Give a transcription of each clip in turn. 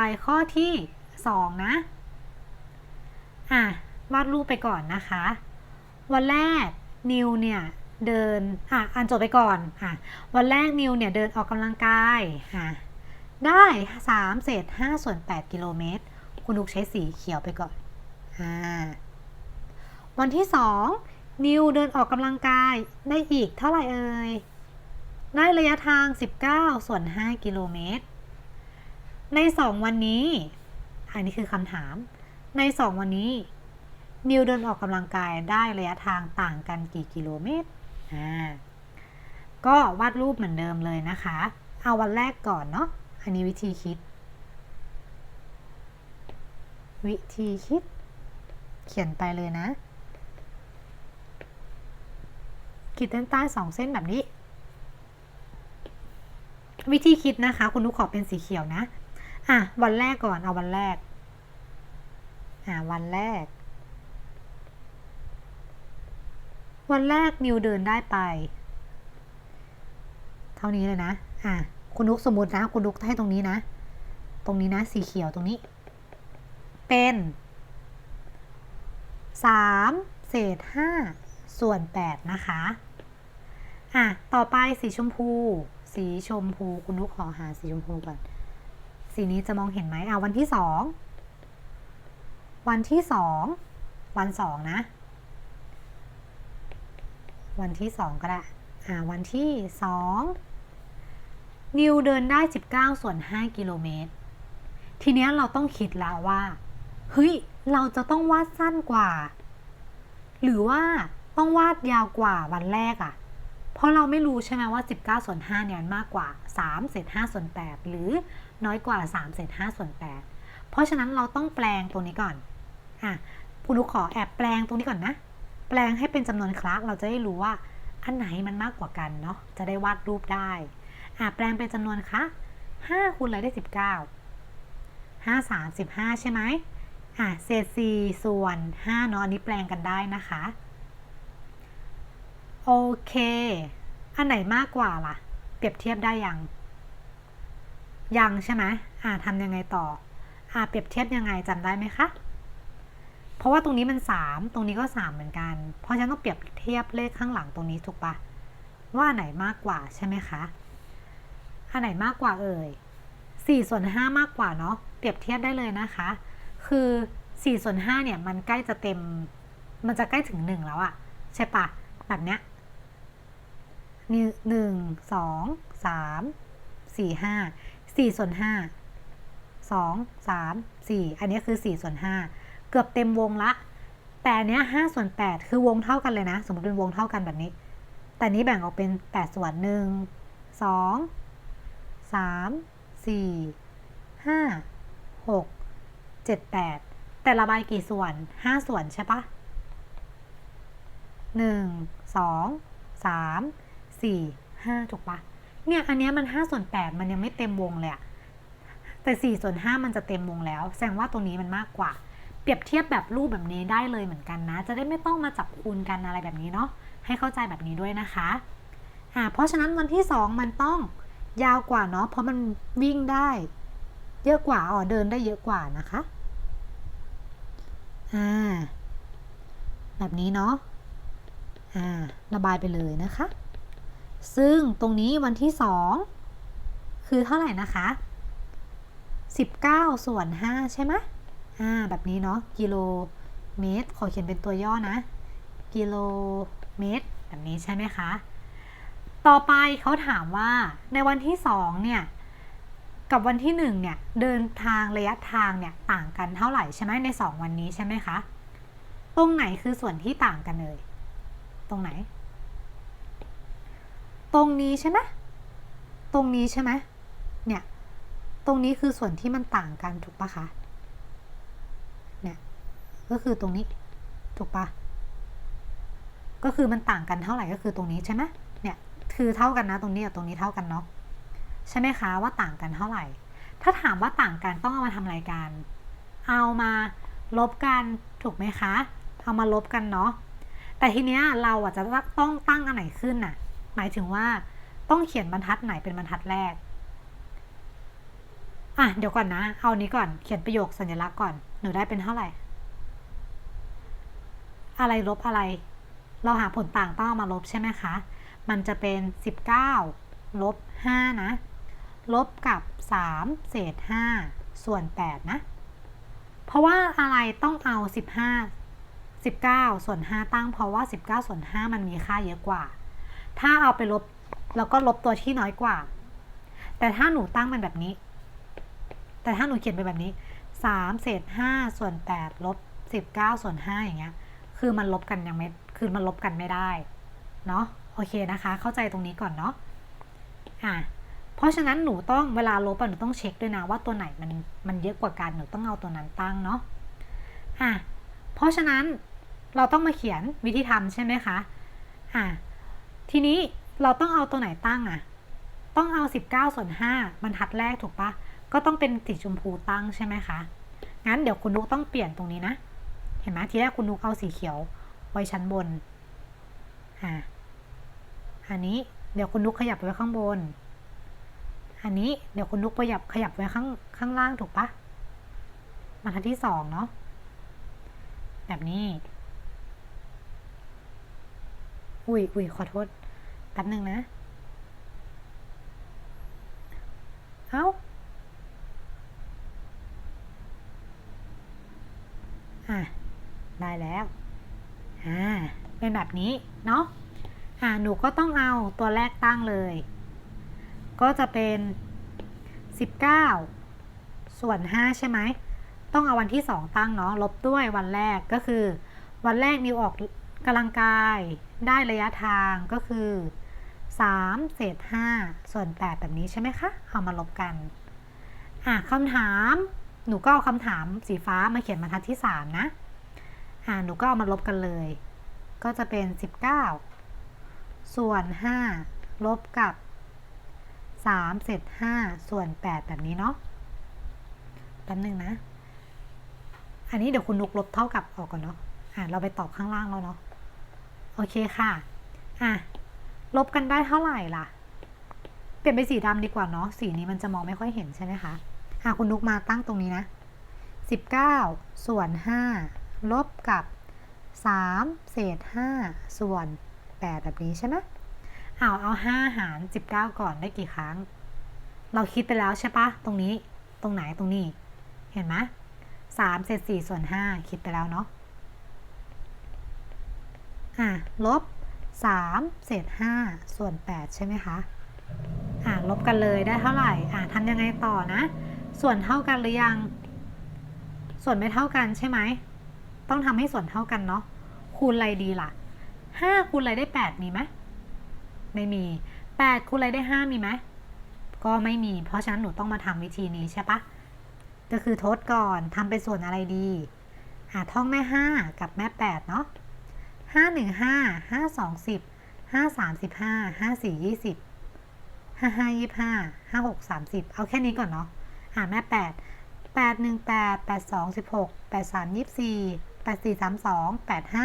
ไปข้อที่สองนะ อะ วาดรูปไปก่อนนะคะ วันแรกนิวเนี่ยเดิน อะ อ่านจบไปก่อนอะวันแรกนิวเนี่ยเดินออกกำลังกายอะได้3เศษ5ส่วน 8 กิโลเมตร คุณนุกใช้สีเขียวไปก่อนอ่าวันที่ 2 นิวเดินออกกำลังกายได้อีกเท่าไหร่เอ่ยได้ระยะทาง 19 ส่วน 5 กิโลเมตร ใน2วันนี้ อันนี้คือคำถาม ใน2วันนี้ นิวเดินออกกำลังกายได้ระยะทางต่างกันกี่กิโลเมตร อ่า ก็วาดรูปเหมือนเดิมเลยนะคะ เอาวันแรกก่อนเนาะ อันนี้วิธีคิด วิธีคิด เขียนไปเลยนะ ขีดเส้นใต้สองเส้นแบบนี้วิธีคิดนะคะ คุณนุกขอเป็นสีเขียวนะ อะวันแรกก่อนเอาวันแรก อะวันแรก วันแรกนิวเดินได้ไป เท่านี้เลยนะ อะคุณนุกสมมตินะ คุณนุกให้ตรงนี้นะ ตรงนี้นะสีเขียวตรงนี้ เป็นสามเศษห้าส่วนแปดนะคะ อะ ต่อไปสีชมพู สีชมพู คุณนุกขอหาสีชมพูก่อน สีนี้จะมองเห็นไหมอะวันที่สองวันที่สองวันสองนะ วันที่สองก็ได้อ่าวันที่สองนิวเดินได้ 19 ส่วน 5 กิโลเมตร ทีเนี้ยเราต้องคิดแล้วว่าเฮ้ยเราจะต้องวาดสั้นกว่า หรือว่าต้องวาดยาวกว่าวันแรกอะ่ะ เพราะเราไม่รู้ใช่ไหมว่า 19ส่วน5เนี่ยมันมากกว่า3เศษ5ส่วน8หรือน้อยกว่า3เศษ5ส่วน8เพราะฉะนั้นเราต้องแปลงตรงนี้ก่อนอะคุณนุกขอแอบแปลงตรงนี้ก่อนนะ แปลงให้เป็นจำนวนคลาสเราจะได้รู้ว่าอันไหนมันมากกว่ากันเนาะจะได้วาดรูปได้อะแปลงเป็นจำนวนคะ5คูณอะไรได้ 19 5 3 15ใช่ไหมอะเศษ4ส่วน5เนาะอันนี้แปลงกันได้นะคะ โอเค อันไหนมากกว่าล่ะ เปรียบเทียบได้ยัง ยังใช่ไหมอะทำยังไงต่อ อะเปรียบเทียบยังไงจำได้ไหมคะ เพราะว่าตรงนี้มัน 3 ตรงนี้ก็ 3 เหมือนกัน เพราะฉะนั้นต้องเปรียบเทียบเลขข้างหลังตรงนี้ถูกปะว่าไหนมากกว่าใช่ไหมคะ อันไหนมากกว่าเอ่ย4ส่วน5มากกว่าเนาะ เปรียบเทียบได้เลยนะคะ คือ4ส่วน5เนี่ยมันใกล้จะเต็ม มันจะใกล้ถึง 1 แล้วอะใช่ปะแบบเนี้ย หนึ่งสองสามสี่ห้าสี่ส่วนห้าสองสามสี่อันนี้คือสี่ส่วนห้าเกือบเต็มวงละ แต่อันเนี้ยห้าส่วนแปดคือวงเท่ากันเลยนะ สมมติเป็นวงเท่ากันแบบนี้ แต่นี้แบ่งออกเป็นแปดส่วนหนึ่งสองสามสี่ห้าหกเจ็ดแปดแต่ระบายกี่ส่วนห้าส่วนใช่ปะหนึ่งสองสาม สี่ห้าถูกปะเนี่ยอันเนี้ยมันห้าส่วนแปดมันยังไม่เต็มวงเลยอะแต่สี่ส่วนห้ามันจะเต็มวงแล้ว แสดงว่าตรงนี้มันมากกว่า เปรียบเทียบแบบรูปแบบนี้ได้เลยเหมือนกันนะ จะได้ไม่ต้องมาจับคูณกันอะไรแบบนี้เนาะให้เข้าใจแบบนี้ด้วยนะคะอ่าเพราะฉะนั้นวันที่สองมันต้องยาวกว่าเนาะเพราะมันวิ่งได้ เยอะกว่าอ๋อเดินได้เยอะกว่านะคะอ่าแบบนี้เนาะอ่าระบายไปเลยนะคะ ซึ่งตรงนี้วันที่สองคือเท่าไหร่นะคะ 19 ส่วน 5 ใช่ไหมอ่าแบบนี้เนาะกิโลเมตร ขอเขียนเป็นตัวย่อนะ กิโลเมตร แบบนี้ใช่ไหมคะ ต่อไปเขาถามว่าในวันที่ 2 เนี่ย กับวันที่ 1 เนี่ย เดินทางระยะทางเนี่ย ต่างกันเท่าไหร่ใช่ไหมใน 2 วันนี้ใช่ไหมคะ ตรงไหนคือส่วนที่ต่างกันเลย ตรงไหน ตรงนี้ใช่ไหมตรงนี้ใช่ไหมเนี่ย ตรงนี้คือส่วนที่มันต่างกันถูกปะคะ เนี่ย ก็คือตรงนี้ ถูกปะก็คือมันต่างกันเท่าไหร่ก็คือตรงนี้ใช่ไหมเนี่ย คือเท่ากันนะตรงนี้กับตรงนี้เท่ากันเนาะ ใช่ไหมคะว่าต่างกันเท่าไหร่ ถ้าถามว่าต่างกันต้องเอามาทำอะไรกัน เอามาลบกันถูกไหมคะ เอามาลบกันเนาะ แต่ทีเนี้ยเราอะจะต้องตั้งอันไหนขึ้นน่ะ หมายถึงว่าต้องเขียนบรรทัดไหนเป็นบรรทัดแรก อะ เดี๋ยวก่อนนะ เอานี้ก่อน เขียนประโยคสัญลักษณ์ก่อน หนูได้เป็นเท่าไหร่ อะไรลบอะไร เราหาผลต่างต้องมาลบใช่ไหมคะ มันจะเป็น 19ลบ5นะ ลบกับ 3 เศษ 5 ส่วน 8 นะ เพราะว่าอะไรต้องเอา 15 19 ส่วน 5 ตั้ง เพราะว่า 19 ส่วน 5 มันมีค่าเยอะกว่า ถ้าเอาไปลบแล้วก็ลบตัวที่น้อยกว่า แต่ถ้าหนูตั้งมันแบบนี้ แต่ถ้าหนูเขียนไปแบบนี้3เศษ5ส่วน8ลบ19ส่วน5อย่างเงี้ย คือมันลบกันยังไม่ คือมันลบกันไม่ได้ เนาะโอเคนะคะ เข้าใจตรงนี้ก่อนเนาะ อะ เพราะฉะนั้นหนูต้องเวลาลบอะหนูต้องเช็คด้วยนะว่าตัวไหนมันมันเยอะกว่ากัน หนูต้องเอาตัวนั้นตั้งเนาะ อะ เพราะฉะนั้นเราต้องมาเขียนวิธีทำใช่ไหมคะ อะ ทีนี้เราต้องเอาตัวไหนตั้งอะต้องเอา 19ส่วน5บรรทัดแรกถูกปะก็ต้องเป็นสีชมพูตั้งใช่ไหมคะ งั้นเดี๋ยวคุณนุกต้องเปลี่ยนตรงนี้นะ เห็นไหมทีแรกคุณนุกเอาสีเขียวไว้ชั้นบน อ่า อันนี้เดี๋ยวคุณนุกขยับไว้ข้างบน อันนี้เดี๋ยวคุณนุกขยับขยับไว้ข้างข้างล่างถูกปะบรรทัดที่สองเนาะ แบบนี้ อุ้ยอุ้ยขอโทษแป๊บหนึ่งนะ เอ้า อะ ได้แล้ว อ่า เป็นแบบนี้ เนาะ อ่า หนูก็ต้องเอาตัวแรกตั้งเลย ก็จะเป็น 19 ส่วน 5 ใช่ไหม ต้องเอาวันที่ 2 ตั้งเนาะ ลบด้วยวันแรกก็คือ วันแรกนิวออกกำลังกาย ได้ระยะทางก็คือ3เศษ5ส่วน 8 แบบนี้ใช่ไหมคะ เอามาลบกัน อะคำถาม หนูก็เอาคำถามสีฟ้ามาเขียนบรรทัดที่ 3 นะ อ่าหนูก็เอามาลบกันเลย ก็จะเป็น 19 ส่วน 5 ลบกับ 3 เศษ 5 ส่วน 8 แบบนี้เนาะแป๊บนึงนะ อันนี้เดี๋ยวคุณนุกลบเท่ากับออกก่อนเนาะ อ่าเราไปตอบข้างล่างแล้วเนาะ โอเคค่ะ อะ ลบกันได้เท่าไหร่ล่ะ เปลี่ยนเป็นสีดำดีกว่าเนาะ สีนี้มันจะมองไม่ค่อยเห็นใช่ไหมคะอะคุณนุกมาตั้งตรงนี้นะ 19 ส่วน 5 ลบกับ 3 เศษ 5 ส่วน 8 แบบนี้ใช่ไหมเอาเอา 5 หาร 19 ก่อนได้กี่ครั้ง เราคิดไปแล้วใช่ปะ ตรงนี้ ตรงไหน ตรงนี้ เห็นไหม3เศษ4ส่วน 5 คิดไปแล้วเนาะ อะลบ 3 เศษ 5 ส่วน 8 ใช่ไหมคะ อะลบกันเลยได้เท่าไหร่ อะทำยังไงต่อนะ ส่วนเท่ากันหรือยัง ส่วนไม่เท่ากันใช่ไหม ต้องทำให้ส่วนเท่ากันเนาะ คูณอะไรดีล่ะ 5 คูณอะไรได้ 8 มีไหม ไม่มี 8 คูณอะไรได้ 5 มีไหม ก็ไม่มี เพราะฉะนั้นหนูต้องมาทำวิธีนี้ใช่ปะก็คือทดก่อนทำเป็นส่วนอะไรดี หาท่องแม่ 5 กับแม่ 8 เนาะ 5 1 5 5 2 10 5 3 15 5 4 20 5 5 25 5 6 30เอาแค่นี้ก่อนเนาะหาแม่8 8 1 8 8 2 16 8 3 24 8 4 32 8 5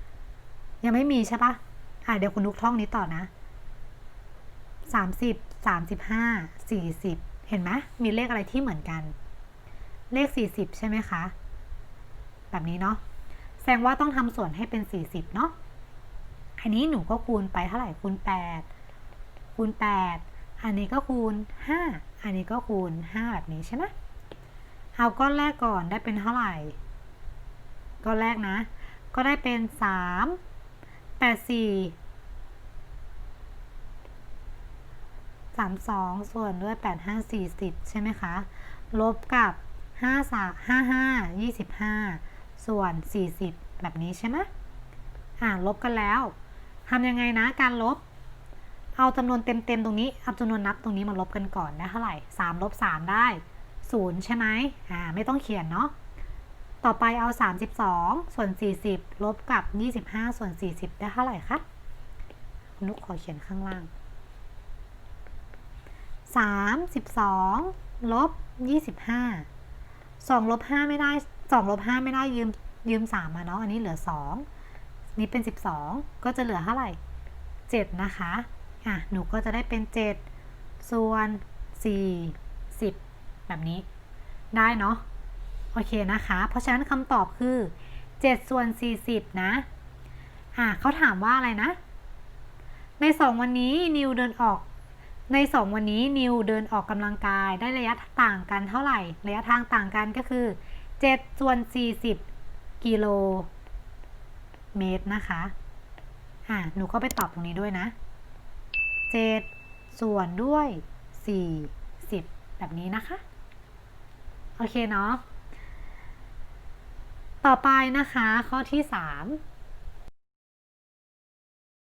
40ยังไม่มีใช่ปะอะเดี๋ยวคุณนุกท่องนี้ต่อนะ30 35 40เห็นไหมมีเลขอะไรที่เหมือนกัน เลข40ใช่ไหมคะ แบบนี้เนาะ แสดงว่าต้องทำส่วนให้เป็น 40 เนาะอันนี้หนูก็คูณไปเท่าไหร่คูณ 8 คูณ 8 อันนี้ก็คูณ 5 อันนี้ก็คูณ 5 แบบนี้ใช่ไหมเอาก้อนแรกก่อนได้เป็นเท่าไหร่ ก้อนแรกนะ ก็ได้เป็น 3 8 4 32 ส่วนด้วย 8 5 40ใช่ไหมคะ ลบกับ 5 3 5 5 25 ส่วน 40 แบบนี้ใช่ไหมอ่าลบกันแล้วทำยังไงนะการลบ เอาจำนวนเต็มๆตรงนี้ เอาจำนวนนับตรงนี้มาลบกันก่อนได้เท่าไหร่3ลบ3ได้0ใช่ไหมอ่าไม่ต้องเขียนเนาะต่อไปเอา 32 ส่วน 40 ลบกับ 25 ส่วน 40 ได้เท่าไหร่คะนุกขอเขียนข้างล่าง 32 ลบ 25 2 ลบ 5 ไม่ได้ 2ลบ5ไม่ได้ยืมยืม3มาเนาะอันนี้เหลือ2นี่เป็น12ก็จะเหลือเท่าไหร่7นะคะอะหนูก็จะได้เป็น7ส่วน4 10แบบนี้ได้เนาะโอเคนะคะ เพราะฉะนั้นคำตอบคือ7ส่วน40นะอ่าเขาถามว่าอะไรนะ ใน2วันนี้นิวเดินออกใน 2 วันนี้นิวเดินออกกำลังกายได้ระยะต่างกันเท่าไหร่ ระยะทางต่างกันก็คือ 7ส่วน 40 กิโลเมตรนะคะ อะ หนูก็ไปตอบตรงนี้ด้วยนะ 7 ส่วนด้วย 40 แบบนี้นะคะ โอเคเนาะ ต่อไปนะคะข้อที่ 3